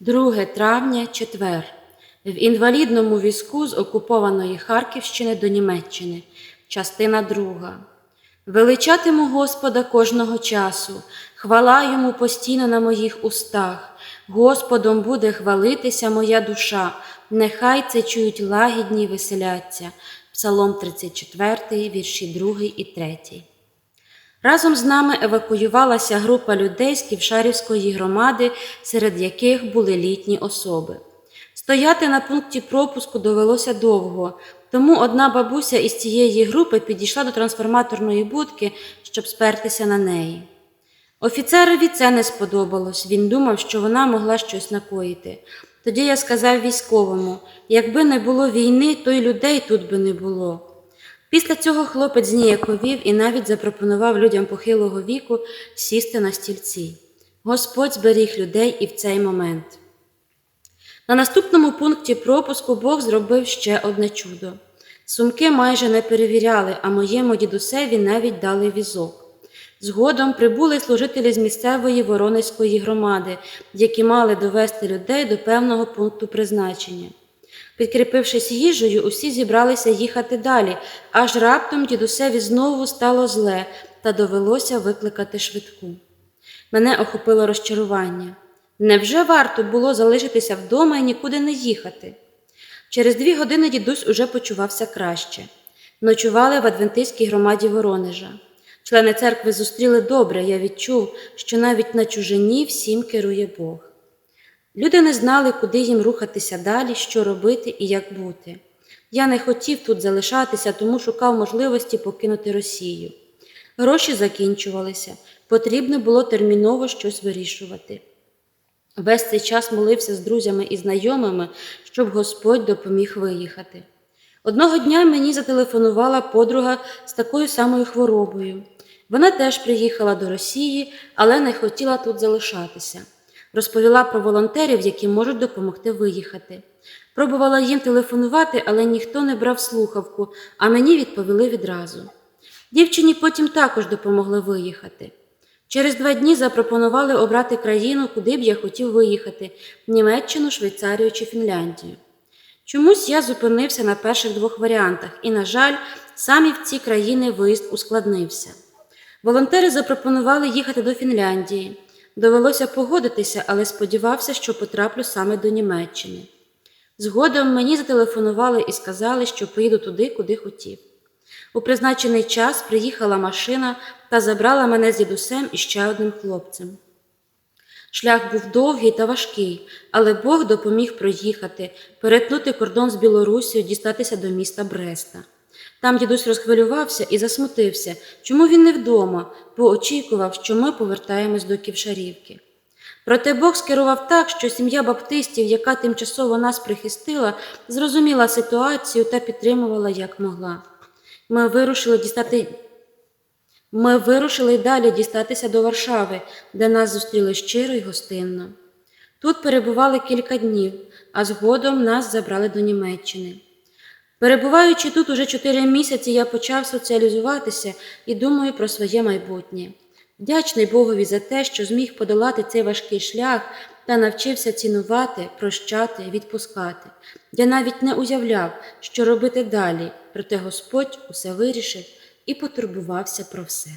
2 травня, четвер. В інвалідному візку з окупованої Харківщини до Німеччини. Частина 2. Величатиму Господа кожного часу, хвала йому постійно на моїх устах. Господом буде хвалитися моя душа, нехай це чують лагідні веселяться. Псалом 34, вірші 2 і 3. Разом з нами евакуювалася група людей з Ківшарівської громади, серед яких були літні особи. Стояти на пункті пропуску довелося довго, тому одна бабуся із цієї групи підійшла до трансформаторної будки, щоб спертися на неї. Офіцерові це не сподобалось, він думав, що вона могла щось накоїти. Тоді я сказав військовому: якби не було війни, то й людей тут би не було. Після цього хлопець зніяковів і навіть запропонував людям похилого віку сісти на стільці. Господь зберіг людей і в цей момент. На наступному пункті пропуску Бог зробив ще одне чудо. Сумки майже не перевіряли, а моєму дідусеві навіть дали візок. Згодом прибули служителі з місцевої Воронезької громади, які мали довести людей до певного пункту призначення. Підкріпившись їжею, усі зібралися їхати далі, аж раптом дідусеві знову стало зле та довелося викликати швидку. Мене охопило розчарування. Невже варто було залишитися вдома і нікуди не їхати? Через дві години дідусь уже почувався краще. Ночували в адвентистській громаді Воронежа. Члени церкви зустріли добре, я відчув, що навіть на чужині всім керує Бог. Люди не знали, куди їм рухатися далі, що робити і як бути. Я не хотів тут залишатися, тому шукав можливості покинути Росію. Гроші закінчувалися, потрібно було терміново щось вирішувати. Весь цей час молився з друзями і знайомими, щоб Господь допоміг виїхати. Одного дня мені зателефонувала подруга з такою самою хворобою. Вона теж приїхала до Росії, але не хотіла тут залишатися. Розповіла про волонтерів, які можуть допомогти виїхати. Пробувала їм телефонувати, але ніхто не брав слухавку, а мені відповіли відразу. Дівчині потім також допомогли виїхати. Через два дні запропонували обрати країну, куди б я хотів виїхати Німеччину, Швейцарію чи Фінляндію. Чомусь я зупинився на перших двох варіантах, і, на жаль, самі в ці країни виїзд ускладнився. Волонтери запропонували їхати до Фінляндії. Довелося погодитися, але сподівався, що потраплю саме до Німеччини. Згодом мені зателефонували і сказали, що поїду туди, куди хотів. У призначений час приїхала машина та забрала мене з дідусем і ще одним хлопцем. Шлях був довгий та важкий, але Бог допоміг проїхати, перетнути кордон з Білорусією, дістатися до міста Бреста. Там дідусь розхвилювався і засмутився, чому він не вдома, бо очікував, що ми повертаємось до Ківшарівки. Проте Бог скерував так, що сім'я баптистів, яка тимчасово нас прихистила, зрозуміла ситуацію та підтримувала як могла. Ми вирушили дістати. Ми вирушили й далі дістатися до Варшави, де нас зустріли щиро й гостинно. Тут перебували кілька днів, а згодом нас забрали до Німеччини. Перебуваючи тут уже чотири місяці, я почав соціалізуватися і думаю про своє майбутнє. Вдячний Богові за те, що зміг подолати цей важкий шлях та навчився цінувати, прощати, відпускати. Я навіть не уявляв, що робити далі, проте Господь усе вирішив і потурбувався про все.